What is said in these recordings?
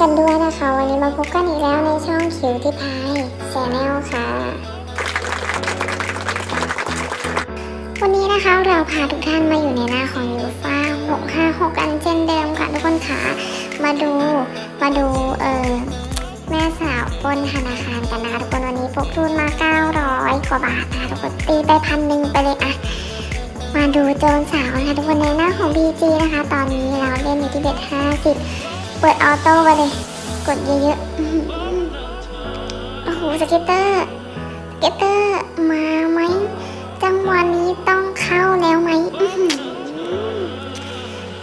กันด้วยนะคะ วันนี้มาพบกันอีกแล้วในช่องคิวที่พายแชนแนลค่ะ วันนี้นะคะเราพาทุกท่านมาอยู่ในหน้าของยูฟ่า656กันเช่นเดิมค่ะทุกคนค่ะมาดูมาดูเออแม่สาวปนธนาคารกันนะคะทุกคนวันนี้พกทุนมา 900 กว่าบาทนะคะทุกคนตีไปพันหนึ่งไปเลยอะมาดูโจรสาวนะคะทุกคนในหน้าของ BG นะคะ ตอนนี้เราเล่นอยู่ที่เบ็ด50 เปิดออโต้ไปเลย กดเยอะๆ โอ้โหสเก็ตเตอร์สเก็ตเตอร์ มาไหม จังหวะนี้ต้องเข้าแล้วไหม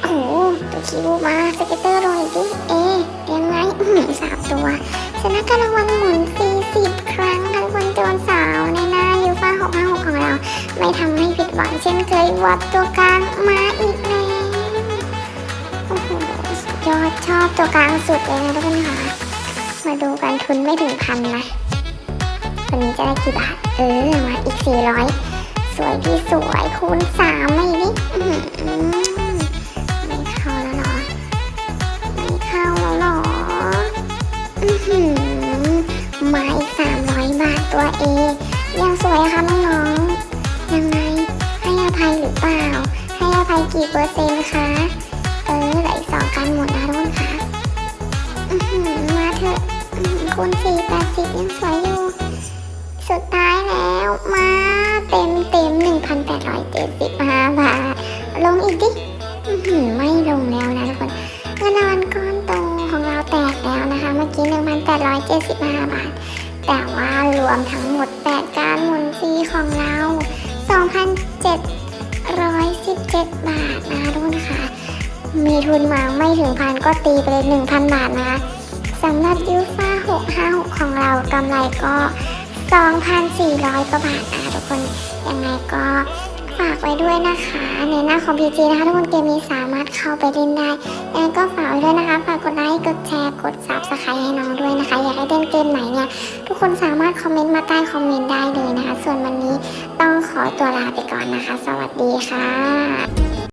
โอ้โหตัวคิวมาสเก็ตเตอร์ลงอีกทีเอ๊ยังไงสามตัว ชนะการรางวัลหมุน40 ครั้งค่ะทุกคนโจรสาวในหน้ายูฟ่า656ของเรา ไม่ทำให้ผิดหวังเช่นเคยวัดตัวกลางมาอีก ตัวกลางสุดเลยนะทุกคนค่ะ มาดูกันทุนไม่ถึงพันนะวันนี้จะได้กี่บาท เออ มาอีก 400 สวยพี่สวยคูณสามไม่ดิไม่เข้าแล้วเหรอ ไม่เข้าแล้วเหรออื้อหือมาอีก 300 บาทตัวเอ ยังสวยค่ะน้องๆ ยังไง ให้อภัยหรือเปล่า ให้อภัยกี่เปอร์เซ็นต์คะ เออเหลืออีกสองกันหมดนะทุกคนค่ะ มาเถอะคูณสี่แปดสิบยังสวยอยู่ สุดท้ายแล้วมาเต็มเต็มหนึ่งพันแปดร้อยเจ็ดสิบห้าบาท ลงอีกดิไม่ลงแล้วนะทุกคนเงินรางวัลก้อนโตของเราแตกแล้วนะคะ เมื่อกี้หนึ่งพันแปดร้อยเจ็ดสิบห้าบาท แต่ว่ารวมทั้งหมด8การหมุนฟรีของเรา2,717บาทนะคะทุกคนค่ะมีทุนมาไม่ถึงพันก็ตีไปเลย1,000บาทนะคะ 656 ของเรากำไรก็ 2,400 กว่าบาทนะทุกคนยังไงก็ฝากไว้ด้วยนะคะ ในหน้าของ PG นะคะทุกคนเกมนี้สามารถเข้าไปเล่นได้ยังไงก็ฝากไว้ด้วยนะคะ ฝากกดไลค์กดแชร์กดซับสไครต์ให้น้องด้วยนะคะ อยากให้เล่นเกมไหนเนี่ยทุกคนสามารถคอมเมนต์มาใต้คอมเมนต์ได้เลยนะคะ ส่วนวันนี้ต้องขอตัวลาไปก่อนนะคะ สวัสดีค่ะ